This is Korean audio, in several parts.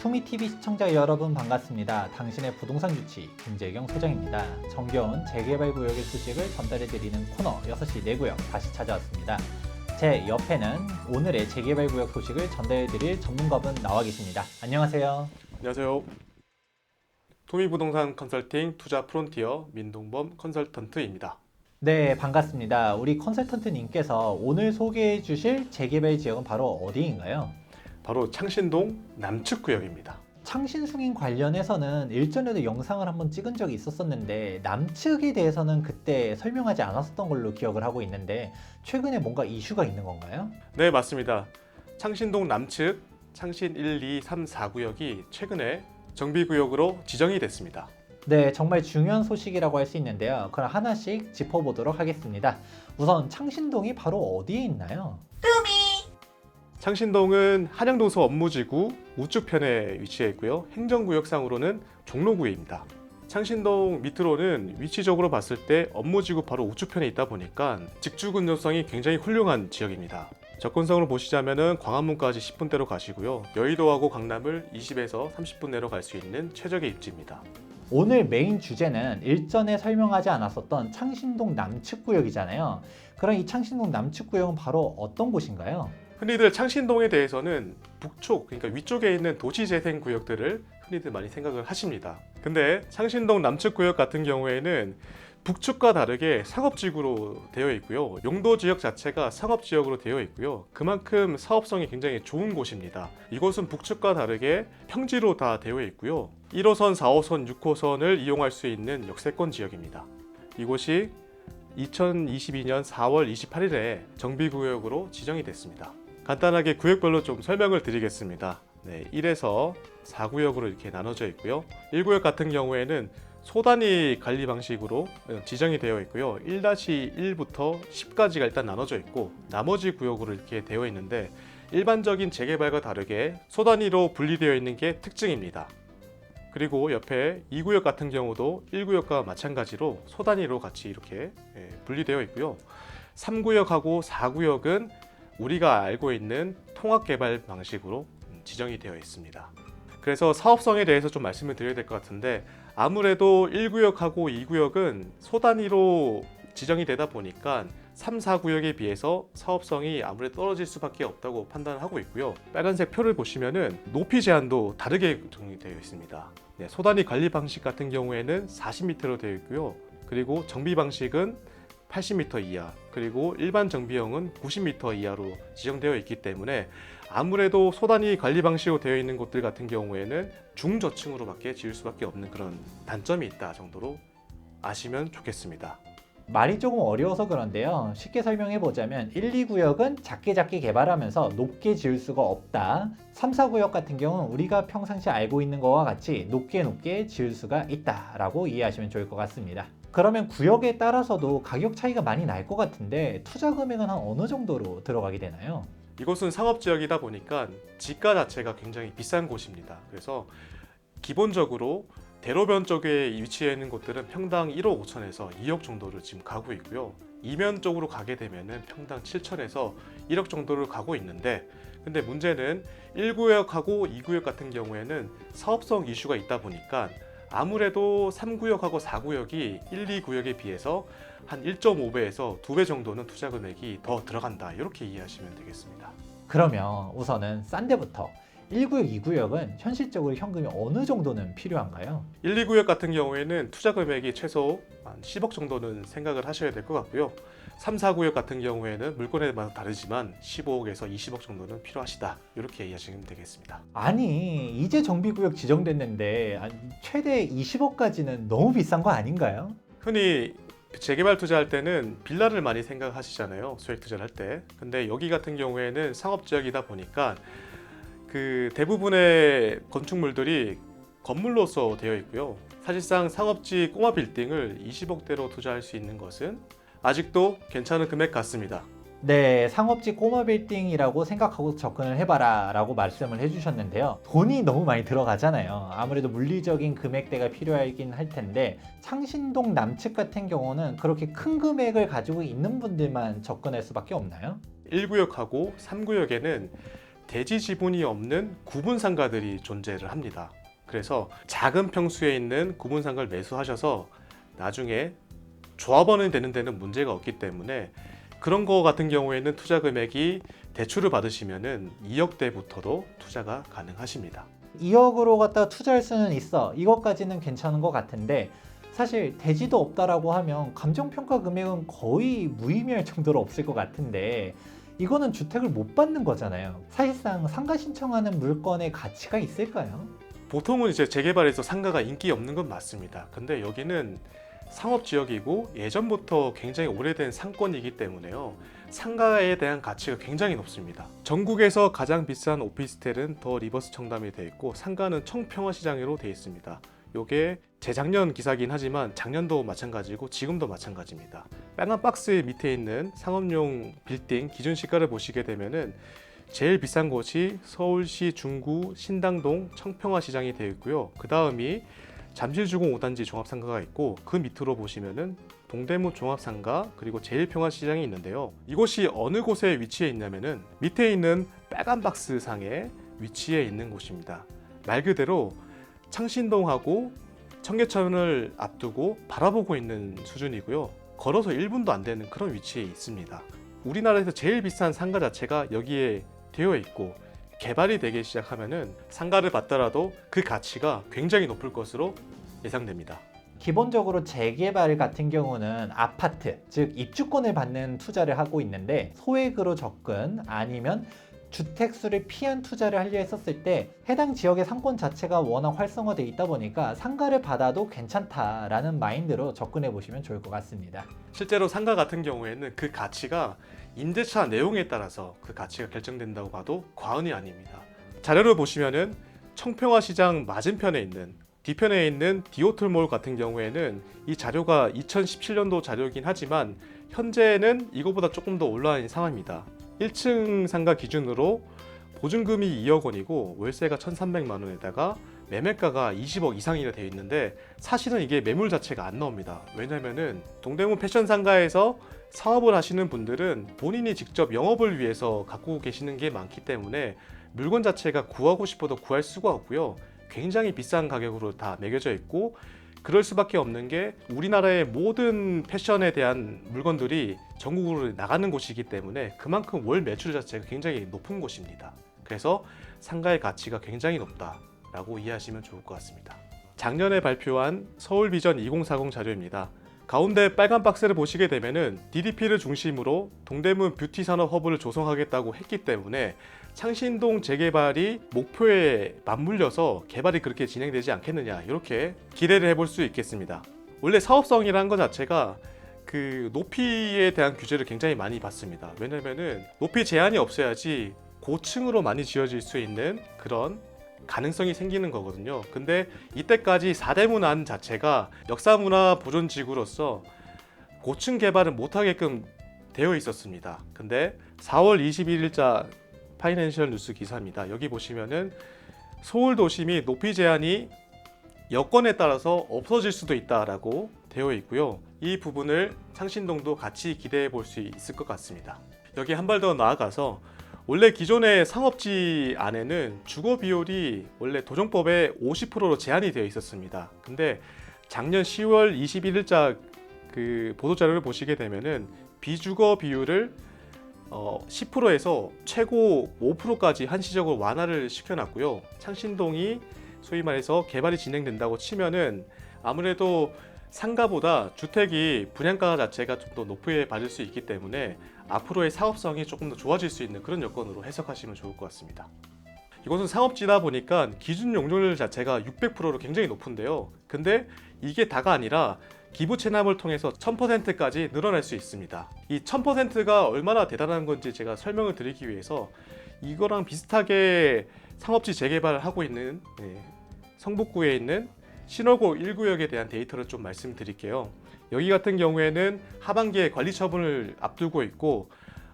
투미TV 시청자 여러분 반갑습니다. 당신의 부동산 유치 김재경 소장입니다. 정겨운 재개발 구역의 소식을 전달해드리는 코너 6시 내구역 다시 찾아왔습니다. 제 옆에는 오늘의 재개발 구역 소식을 전달해드릴 전문가분 나와 계십니다. 안녕하세요. 안녕하세요. 토미 부동산 컨설팅 투자 프론티어 민동범 컨설턴트입니다. 네, 반갑습니다. 우리 컨설턴트님께서 오늘 소개해 주실 재개발 지역은 바로 어디인가요? 바로 창신동 남측 구역입니다. 창신승인 관련해서는 일전에도 영상을 한번 찍은 적이 있었었는데 남측에 대해서는 그때 설명하지 않았었던 걸로 기억을 하고 있는데 최근에 뭔가 이슈가 있는 건가요? 네, 맞습니다. 창신동 남측 창신 1, 2, 3, 4구역이 최근에 정비구역으로 지정이 됐습니다. 네, 정말 중요한 소식이라고 할 수 있는데요. 그럼 하나씩 짚어보도록 하겠습니다. 우선 창신동이 바로 어디에 있나요? 창신동은 한양도서 업무지구 우측편에 위치해 있고요. 행정구역상으로는 종로구입니다. 창신동 밑으로는 위치적으로 봤을 때 업무지구 바로 우측편에 있다 보니까 직주 근접성이 굉장히 훌륭한 지역입니다. 접근성으로 보시자면은 광화문까지 10분대로 가시고요. 여의도하고 강남을 20에서 30분 내로 갈 수 있는 최적의 입지입니다. 오늘 메인 주제는 일전에 설명하지 않았었던 창신동 남측 구역이잖아요. 그럼 이 창신동 남측 구역은 바로 어떤 곳인가요? 흔히들 창신동에 대해서는 북쪽, 그러니까 위쪽에 있는 도시재생 구역들을 흔히들 많이 생각을 하십니다. 근데 창신동 남측 구역 같은 경우에는 북측과 다르게 상업지구로 되어 있고요. 용도 지역 자체가 상업지역으로 되어 있고요. 그만큼 사업성이 굉장히 좋은 곳입니다. 이곳은 북측과 다르게 평지로 다 되어 있고요. 1호선, 4호선, 6호선을 이용할 수 있는 역세권 지역입니다. 이곳이 2022년 4월 28일에 정비구역으로 지정이 됐습니다. 간단하게 구역별로 좀 설명을 드리겠습니다. 네, 1에서 4구역으로 이렇게 나눠져 있고요. 1구역 같은 경우에는 소단위 관리 방식으로 지정이 되어 있고요. 1-1부터 10까지가 일단 나눠져 있고 나머지 구역으로 이렇게 되어 있는데 일반적인 재개발과 다르게 소단위로 분리되어 있는 게 특징입니다. 그리고 옆에 2구역 같은 경우도 1구역과 마찬가지로 소단위로 같이 이렇게 예, 분리되어 있고요. 3구역하고 4구역은 우리가 알고 있는 통합 개발 방식으로 지정이 되어 있습니다. 그래서 사업성에 대해서 좀 말씀을 드려야 될 것 같은데 아무래도 1구역하고 2구역은 소단위로 지정이 되다 보니까 3, 4구역에 비해서 사업성이 아무래도 떨어질 수밖에 없다고 판단하고 있고요. 빨간색 표를 보시면은 높이 제한도 다르게 정리되어 있습니다. 네, 소단위 관리 방식 같은 경우에는 40m로 되어 있고요. 그리고 정비 방식은 80m 이하, 그리고 일반 정비형은 90m 이하로 지정되어 있기 때문에 아무래도 소단위 관리 방식으로 되어 있는 곳들 같은 경우에는 중저층으로밖에 지을 수밖에 없는 그런 단점이 있다 정도로 아시면 좋겠습니다. 말이 조금 어려워서 그런데요. 쉽게 설명해 보자면 1, 2구역은 작게 작게 개발하면서 높게 지을 수가 없다. 3, 4구역 같은 경우는 우리가 평상시 알고 있는 것과 같이 높게 높게 지을 수가 있다라고 이해하시면 좋을 것 같습니다. 그러면 구역에 따라서도 가격 차이가 많이 날 것 같은데 투자 금액은 한 어느 정도로 들어가게 되나요? 이곳은 상업 지역이다 보니까 지가 자체가 굉장히 비싼 곳입니다. 그래서 기본적으로 대로변 쪽에 위치해 있는 곳들은 평당 1억 5천에서 2억 정도를 지금 가고 있고요. 이면 쪽으로 가게 되면은 평당 7천에서 1억 정도를 가고 있는데 근데 문제는 1구역하고 2구역 같은 경우에는 사업성 이슈가 있다 보니까 아무래도 3구역하고 4구역이 1, 2구역에 비해서 한 1.5배에서 2배 정도는 투자 금액이 더 들어간다. 이렇게 이해하시면 되겠습니다. 그러면 우선은 싼 데부터 1구역, 2구역은 현실적으로 현금이 어느 정도는 필요한가요? 1, 2구역 같은 경우에는 투자 금액이 최소 한 10억 정도는 생각을 하셔야 될 것 같고요. 3, 4구역 같은 경우에는 물건에 따라 다르지만 15억에서 20억 정도는 필요하시다. 이렇게 이해하시면 되겠습니다. 아니 이제 정비구역 지정됐는데 아, 최대 20억까지는 너무 비싼 거 아닌가요? 흔히 재개발 투자할 때는 빌라를 많이 생각하시잖아요. 수익 투자를 할 때. 근데 여기 같은 경우에는 상업 지역이다 보니까 그 대부분의 건축물들이 건물로서 되어 있고요. 사실상 상업지 꼬마 빌딩을 20억대로 투자할 수 있는 것은 아직도 괜찮은 금액 같습니다. 네, 상업지 꼬마 빌딩이라고 생각하고 접근을 해봐라 라고 말씀을 해주셨는데요. 돈이 너무 많이 들어가잖아요. 아무래도 물리적인 금액대가 필요하긴 할 텐데, 창신동 남측 같은 경우는 그렇게 큰 금액을 가지고 있는 분들만 접근할 수밖에 없나요? 1구역하고 3구역에는 대지 지분이 없는 구분 상가들이 존재를 합니다. 그래서 작은 평수에 있는 구분 상가를 매수하셔서 나중에 조합원이 되는 데는 문제가 없기 때문에 그런 거 같은 경우에는 투자 금액이 대출을 받으시면은 2억대부터도 투자가 가능하십니다. 2억으로 갖다 투자할 수는 있어. 이것까지는 괜찮은 것 같은데 사실 대지도 없다라고 하면 감정평가 금액은 거의 무의미할 정도로 없을 것 같은데 이거는 주택을 못 받는 거잖아요. 사실상 상가 신청하는 물건의 가치가 있을까요? 보통은 이제 재개발에서 상가가 인기 없는 건 맞습니다. 근데 여기는 상업 지역이고 예전부터 굉장히 오래된 상권이기 때문에요. 상가에 대한 가치가 굉장히 높습니다. 전국에서 가장 비싼 오피스텔은 더 리버스 청담이 되어 있고 상가는 청평화 시장으로 되어 있습니다. 요게 재작년 기사긴 하지만 작년도 마찬가지고 지금도 마찬가지입니다. 빨간 박스 밑에 있는 상업용 빌딩 기준 시가를 보시게 되면은 제일 비싼 곳이 서울시 중구 신당동 청평화 시장이 되어 있고요. 그 다음이 잠실주공 5단지 종합상가가 있고 그 밑으로 보시면은 동대문 종합상가 그리고 제일평화 시장이 있는데요. 이곳이 어느 곳에 위치해 있냐면은 밑에 있는 빨간 박스 상에 위치해 있는 곳입니다. 말 그대로 창신동하고 청계천을 앞두고 바라보고 있는 수준이고요. 걸어서 1분도 안 되는 그런 위치에 있습니다. 우리나라에서 제일 비싼 상가 자체가 여기에 되어 있고 개발이 되기 시작하면은 상가를 받더라도 그 가치가 굉장히 높을 것으로 예상됩니다. 기본적으로 재개발 같은 경우는 아파트, 즉 입주권을 받는 투자를 하고 있는데 소액으로 접근 아니면 주택수를 피한 투자를 하려 했었을 때 해당 지역의 상권 자체가 워낙 활성화되어 있다 보니까 상가를 받아도 괜찮다라는 마인드로 접근해 보시면 좋을 것 같습니다. 실제로 상가 같은 경우에는 그 가치가 임대차 내용에 따라서 그 가치가 결정된다고 봐도 과언이 아닙니다. 자료를 보시면은 청평화 시장 맞은편에 있는 뒤편에 있는 디오틀몰 같은 경우에는 이 자료가 2017년도 자료이긴 하지만 현재는 이거보다 조금 더 올라인 상황입니다. 1층 상가 기준으로 보증금이 2억 원이고 월세가 1,300만 원에다가 매매가가 20억 이상이라 되어 있는데 사실은 이게 매물 자체가 안 나옵니다. 왜냐면은 동대문 패션 상가에서 사업을 하시는 분들은 본인이 직접 영업을 위해서 갖고 계시는 게 많기 때문에 물건 자체가 구하고 싶어도 구할 수가 없고요. 굉장히 비싼 가격으로 다 매겨져 있고 그럴 수밖에 없는 게 우리나라의 모든 패션에 대한 물건들이 전국으로 나가는 곳이기 때문에 그만큼 월 매출 자체가 굉장히 높은 곳입니다. 그래서 상가의 가치가 굉장히 높다라고 이해하시면 좋을 것 같습니다. 작년에 발표한 서울 비전 2040 자료입니다. 가운데 빨간 박스를 보시게 되면은 DDP를 중심으로 동대문 뷰티 산업 허브를 조성하겠다고 했기 때문에 창신동 재개발이 목표에 맞물려서 개발이 그렇게 진행되지 않겠느냐 이렇게 기대를 해볼 수 있겠습니다. 원래 사업성이라는 것 자체가 그 높이에 대한 규제를 굉장히 많이 받습니다. 왜냐면은 높이 제한이 없어야지 고층으로 많이 지어질 수 있는 그런 가능성이 생기는 거거든요. 근데 이때까지 4대문 안 자체가 역사문화 보존지구로서 고층 개발을 못하게끔 되어 있었습니다. 근데 4월 21일자 파이낸셜 뉴스 기사입니다. 여기 보시면은 서울 도심이 높이 제한이 여건에 따라서 없어질 수도 있다라고 되어 있고요. 이 부분을 창신동도 같이 기대해 볼 수 있을 것 같습니다. 여기 한 발 더 나아가서 원래 기존의 상업지 안에는 주거 비율이 원래 도정법에 50%로 제한이 되어 있었습니다. 근데 작년 10월 21일자 그 보도 자료를 보시게 되면은 비주거 비율을 어, 10%에서 최고 5%까지 한시적으로 완화를 시켜놨고요. 창신동이 소위 말해서 개발이 진행된다고 치면은 아무래도 상가보다 주택이 분양가 자체가 좀 더 높게 받을 수 있기 때문에 앞으로의 사업성이 조금 더 좋아질 수 있는 그런 여건으로 해석하시면 좋을 것 같습니다. 이곳은 상업지다 보니까 기준 용적률 자체가 600%로 굉장히 높은데요. 근데 이게 다가 아니라 기부 체납을 통해서 1000%까지 늘어날 수 있습니다. 이 1000%가 얼마나 대단한 건지 제가 설명을 드리기 위해서 이거랑 비슷하게 상업지 재개발을 하고 있는 네, 성북구에 있는 신월고 1구역에 대한 데이터를 좀 말씀드릴게요. 여기 같은 경우에는 하반기에 관리 처분을 앞두고 있고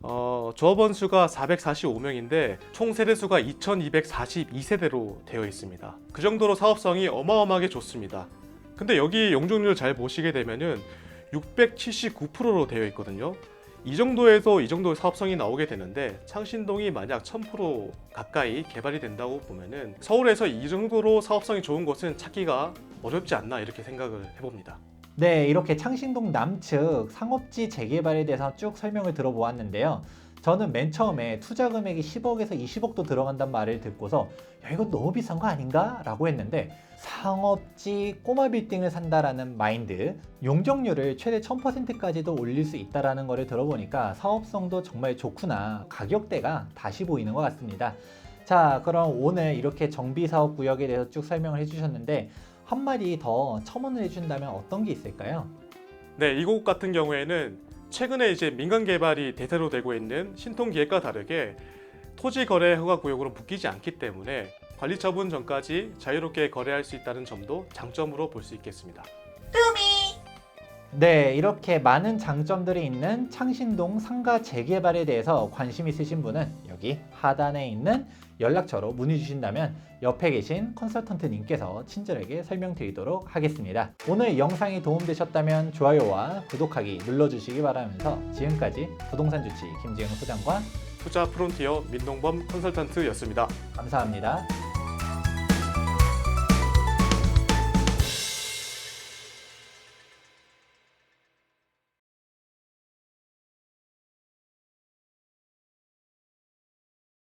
어, 조합원 수가 445명인데 총 세대 수가 2,242세대로 되어 있습니다. 그 정도로 사업성이 어마어마하게 좋습니다. 근데 여기 용적률 잘 보시게 되면은 679%로 되어 있거든요. 이 정도에서 이 정도 사업성이 나오게 되는데 창신동이 만약 1000% 가까이 개발이 된다고 보면은 서울에서 이 정도로 사업성이 좋은 곳은 찾기가 어렵지 않나 이렇게 생각을 해봅니다. 네, 이렇게 창신동 남측 상업지 재개발에 대해서 쭉 설명을 들어보았는데요. 저는 맨 처음에 투자 금액이 10억에서 20억도 들어간단 말을 듣고서 야, 이거 너무 비싼 거 아닌가? 라고 했는데 상업지 꼬마 빌딩을 산다라는 마인드, 용적률을 최대 1000%까지도 올릴 수 있다라는 거를 들어보니까 사업성도 정말 좋구나. 가격대가 다시 보이는 것 같습니다. 자, 그럼 오늘 이렇게 정비사업 구역에 대해서 쭉 설명을 해주셨는데 한 마디 더 첨언을 해준다면 어떤 게 있을까요? 네, 이곳 같은 경우에는 최근에 이제 민간 개발이 대세로 되고 있는 신통 기획과 다르게 토지 거래 허가 구역으로 묶이지 않기 때문에 관리 처분 전까지 자유롭게 거래할 수 있다는 점도 장점으로 볼 수 있겠습니다. 네, 이렇게 많은 장점들이 있는 창신동 상가 재개발에 대해서 관심 있으신 분은 여기 하단에 있는 연락처로 문의 주신다면 옆에 계신 컨설턴트님께서 친절하게 설명드리도록 하겠습니다. 오늘 영상이 도움되셨다면 좋아요와 구독하기 눌러주시기 바라면서 지금까지 부동산 주치 김지영 소장과 투자 프론티어 민동범 컨설턴트였습니다. 감사합니다.